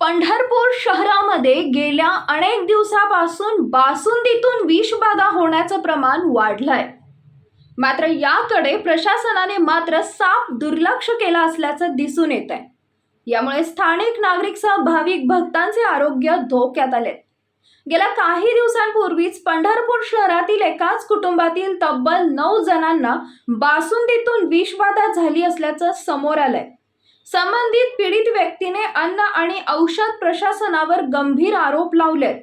पंढरपूर शहरामध्ये गेल्या अनेक दिवसापासून बासुंदीतून विषबाधा होण्याचं प्रमाण वाढलंय. मात्र याकडे प्रशासनाने मात्र साप दुर्लक्ष केलं असल्याचं दिसून येत आहे यामुळे स्थानिक नागरिकसह भाविक भक्तांचे आरोग्य धोक्यात आले. गेल्या काही दिवसांपूर्वीच पंढरपूर शहरातील एकाच कुटुंबातील तब्बल नऊ जणांना बासुंदीतून विषबाधा झाली असल्याचं समोर आलंय. संबंधित पीडित व्यक्तीने अन्न आणि औषध प्रशासनावर गंभीर आरोप लावलेत.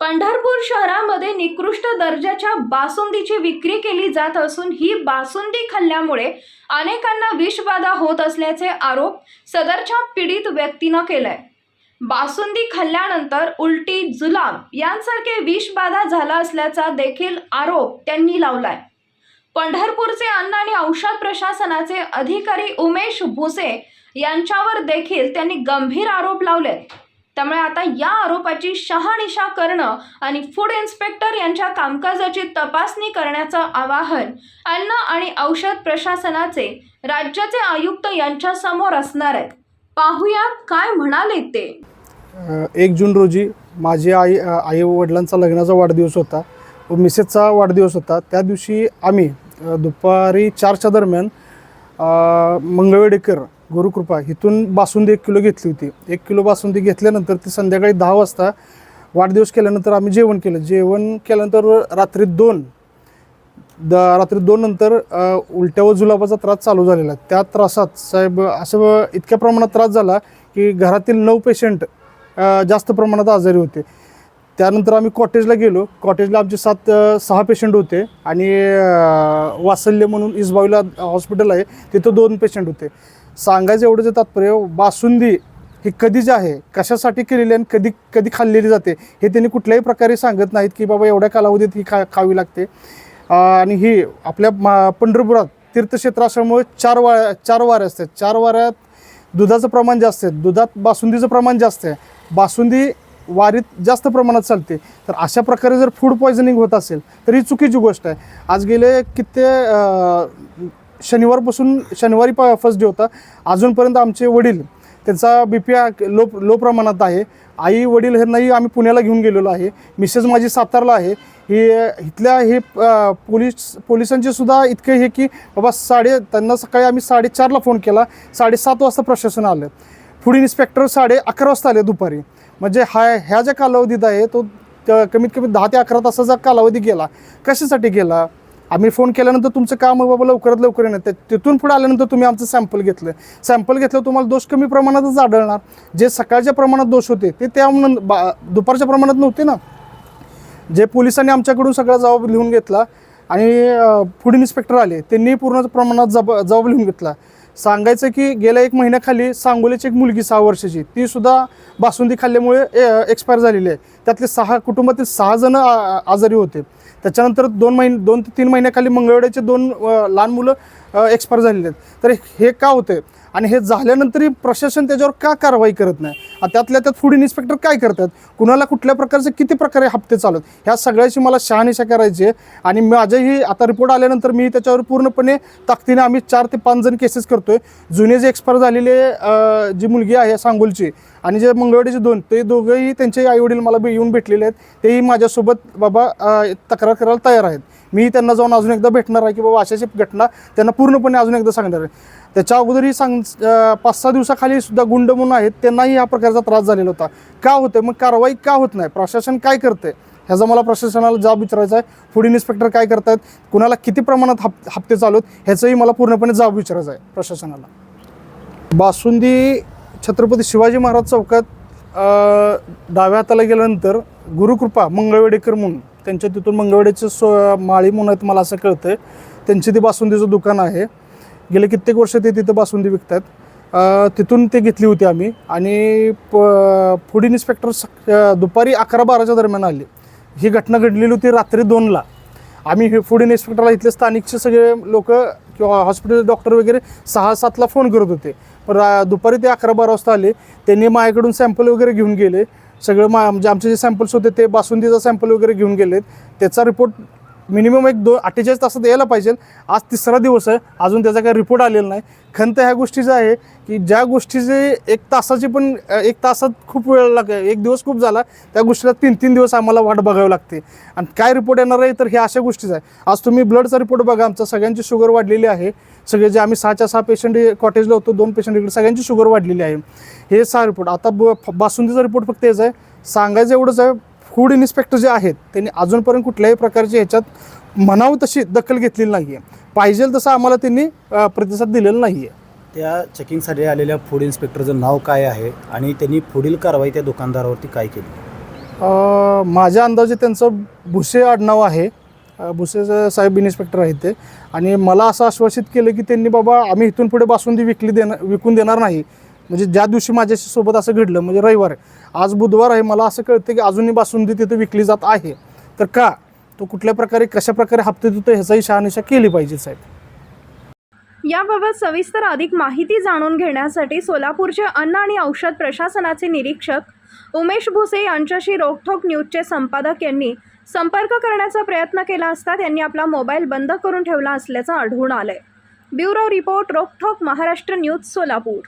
पंढरपूर शहरामध्ये निकृष्ट दर्जाच्या बासुंदीची विक्री केली जात असून ही बासुंदी खाल्ल्यामुळे अनेकांना विषबाधा होत असल्याचे आरोप सदरच्या पीडित व्यक्तीनं केलाय. बासुंदी खाल्ल्यानंतर उलटी जुलाब यांसारखे विषबाधा झाला असल्याचा देखील आरोप त्यांनी लावलाय. पंढरपूरचे अन्न आणि औषध प्रशासनाचे अधिकारी उमेश भुसे यांच्यावर देखील त्यांनी गंभीर आरोप लावले. त्यामुळे आता या आरोपाची शहानिशा करणं आणि फूड इन्स्पेक्टर यांच्या कामकाजाची तपासणी करण्याचं आवाहन अन्न आणि औषध प्रशासनाचे राज्याचे आयुक्त यांच्यासमोर असणार आहे पाहूया काय म्हणाले ते. एक जून रोजी माझी आई आई वडिलांचा लग्नाचा वाढदिवस होता. व मिसेसचा वाढदिवस होता. त्या दिवशी आम्ही दुपारी चारच्या दरम्यान मंगळवेडेकर गुरुकृपा इथून बासुंदी एक किलो घेतली होती. एक किलो बासुंदी घेतल्यानंतर ती संध्याकाळी दहा वाजता वाढदिवस केल्यानंतर आम्ही जेवण केलं. जेवण केल्यानंतर रात्री दोन द रात्री दोन नंतर उलट्या व जुलाबाचा त्रास चालू झालेला. त्या त्रासात साहेब असं इतक्या प्रमाणात त्रास झाला की घरातील नऊ पेशंट जास्त प्रमाणात आजारी होते. त्यानंतर आम्ही कॉटेजला गेलो. कॉटेजला आमचे सात सहा पेशंट होते. आणि वासल्य म्हणून इसबावीला हॉस्पिटल आहे. तिथं दोन पेशंट होते. सांगायचं एवढंच तात्पर्य बासुंदी ही कधी जे आहे कशासाठी केलेली आणि कधी कधी खाल्लेली जाते हे त्यांनी कुठल्याही प्रकारे सांगत नाहीत की बाबा एवढ्या कालावधीत ही खा खावी लागते. आणि ही आपल्या मा पंढरपुरात तीर्थक्षेत्र असल्यामुळे चार वा चार वारे असतात. चार वाऱ्यात दुधाचं प्रमाण जास्त आहे. दुधात बासुंदीचं प्रमाण जास्त आहे. बासुंदी वारीत जास्त प्रमाणात चालते. तर अशा प्रकारे जर फूड पॉयझनिंग होत असेल तर ही चुकीची गोष्ट आहे. आज गेले किती शनिवारपासून शनिवारी प फर्स्ट डे होता. अजूनपर्यंत आमचे वडील त्यांचा बी पी लो लो प्रमाणात आहे. आई वडील हे नाही आम्ही पुण्याला घेऊन गेलेलो आहे. मिसेस माझी सातारला आहे. ही इथल्या हे पोलीस पोलिसांचे सुद्धा इतके हे की बाबा साडे त्यांना सकाळी आम्ही साडेचारला फोन केला. साडेसात वाजता प्रशासन आलं. फूड इन्स्पेक्टर साडे अकरा वाजता आले दुपारी. म्हणजे हा ह्या ज्या कालावधीत आहे तो कमीत कमी दहा ते अकरा तासाचा कालावधी गेला. कशासाठी गेला? आम्ही फोन केल्यानंतर तुमचं काम बाबा लवकरात लवकर येणार तिथून पुढे आल्यानंतर तुम्ही आमचं सॅम्पल घेतलं. सॅम्पल घेतलं तुम्हाला दोष कमी प्रमाणातच आढळणार. जे सकाळच्या प्रमाणात दोष होते ते त्या बा दुपारच्या प्रमाणात नव्हते ना. जे पोलिसांनी आमच्याकडून सगळा जबाब लिहून घेतला आणि फूड इन्स्पेक्टर आले त्यांनी पूर्ण प्रमाणात जब जबाब लिहून घेतला. सांगायचं की गेल्या एक महिन्याखाली सांगोलीची एक मुलगी सहा वर्षाची ती सुद्धा बासुंदी खाल्ल्यामुळे एक्सपायर झालेली आहे. त्यातले सहा कुटुंबातील सहा जण आ- आजारी होते. त्याच्यानंतर दोन महिने दोन ते तीन महिन्याखाली मंगळवेड्याचे दोन लहान मुलं एक्सपायर झालेले आहेत. तर हे का होते आणि हे झाल्यानंतरही प्रशासन त्याच्यावर का कारवाई करत नाही? आणि त्यातल्या त्यात फूड इन्स्पेक्टर काय करतात? कुणाला कुठल्या प्रकारचे किती प्रकारे हप्ते चालत? ह्या सगळ्याची मला शहानिशा करायची आहे. आणि माझ्याही आता रिपोर्ट आल्यानंतर मी त्याच्यावर पूर्णपणे ताकदीने आम्ही चार ते पाच जण केसेस करतोय. जुने जे एक्सपायर झालेले जी मुलगी आहे सांगोलची आणि जे मंगळवाडीचे दोन ते दोघंही त्यांचे आईवडील मला बे- येऊन भेटलेले आहेत. तेही माझ्यासोबत बाबा तक्रार करायला तयार आहेत. मी त्यांना जाऊन अजून एकदा भेटणार आहे की बाबा अशाची घटना त्यांना पूर्णपणे अजून एकदा सांगणार आहे. त्याच्या अगोदरही सांग पाच सहा दिवसाखाली सुद्धा गुंड म्हणून आहेत त्यांनाही या प्रकारचा त्रास झालेला होता. का होतं मग कारवाई का होत नाही? प्रशासन काय करते ह्याचा मला प्रशासनाला जाब विचारायचा आहे. फूड इन्स्पेक्टर काय करतायत? कुणाला किती प्रमाणात हप हप्ते चालू आहेत? ह्याचंही मला पूर्णपणे जाब विचारायचा आहे प्रशासनाला. बासुंदी छत्रपती शिवाजी महाराज चौकात डाव्या हाताला गेल्यानंतर गुरुकृपा मंगळवेडेकर म्हणून त्यांच्या तिथून मंगळवेडेचं सो माळी म्हणून आहेत मला असं कळतं आहे त्यांची ती बासुंदीचं दुकान आहे. गेले कित्येक वर्ष ते तिथं बासुंदी विकतात तिथून ते घेतली होती आम्ही. आणि प फूड इन्स्पेक्टर दुपारी अकरा बाराच्या दरम्यान आले. ही घटना घडलेली होती रात्री दोनला. आम्ही हे फूड इन्स्पेक्टरला इथले स्थानिकचे सगळे लोक किंवा हॉस्पिटल डॉक्टर वगैरे सहा सातला फोन करत होते. पण दुपारी ते अकरा बारा वाजता आले. त्यांनी माझ्याकडून सॅम्पल वगैरे घेऊन गेले. सगळं मा म्हणजे आमचे जे सॅम्पल्स होते ते बासुंदीचा सॅम्पल वगैरे घेऊन गेलेत. त्याचा रिपोर्ट मिनिमम एक दोन अठ्ठेचाळीस तासात यायला पाहिजे. आज तिसरा दिवस आहे. अजून त्याचा काही रिपोर्ट आलेला नाही. खंत ह्या गोष्टीचं आहे की ज्या गोष्टीचे एक तासाची पण एक तासात खूप वेळ लाग एक दिवस खूप झाला त्या गोष्टीला तीन तीन दिवस आम्हाला वाट बघावी लागते. आणि काय रिपोर्ट येणार आहे तर हे अशा गोष्टीच आहे. आज तुम्ही ब्लडचा रिपोर्ट बघा. आमचा सगळ्यांची शुगर वाढलेली आहे. सगळे जे आम्ही सहाच्या सहा पेशंट कॉटेजला होतो दोन पेशंट इकडे सगळ्यांची शुगर वाढलेली आहे. हे सहा रिपोर्ट आता ब बासुंदीचा रिपोर्ट फक्त हेच आहे. सांगायचं एवढंच आहे फूड इन्स्पेक्टर जे आहेत त्यांनी अजूनपर्यंत कुठल्याही प्रकारची ह्याच्यात म्हणावं तशी दखल घेतलेली नाही आहे पाहिजे तसं आम्हाला त्यांनी प्रतिसाद दिलेला नाही आहे त्या चेकिंगसाठी आलेल्या फूड इन्स्पेक्टरचं नाव काय आहे आणि त्यांनी पुढील कारवाई त्या दुकानदारावरती काय केली? माझ्या अंदाजे त्यांचं भुसे आडनाव आहे. भुसे साहेब इन्स्पेक्टर आहेत ते. आणि मला असं आश्वासित केलं की त्यांनी बाबा आम्ही इथून पुढे बासुंदी विकली देणार विकून देणार नाही. म्हणजे ज्या दिवशी माझ्याशी सोबत असं घडलं म्हणजे रविवार आहे. आज बुधवार आहे मला असं कळतं की अजूनही बासुंदी तिथे विकली जात आहे. तर का? तो कुठल्या प्रकारे कशा प्रकारे हप्ते देतो ह्याचाही शहानिशा केली पाहिजे साहेब. याबाबत सविस्तर अधिक माहिती जाणून घेण्यासाठी सोलापूरचे अन्न आणि औषध प्रशासनाचे निरीक्षक उमेश भुसे यांच्याशी रोकठोक न्यूजचे संपादक यांनी संपर्क करण्याचा प्रयत्न केला असता त्यांनी आपला मोबाईल बंद करून ठेवला असल्याचं आढळून आलंय. Bureau report Rokthok Maharashtra news Solapur.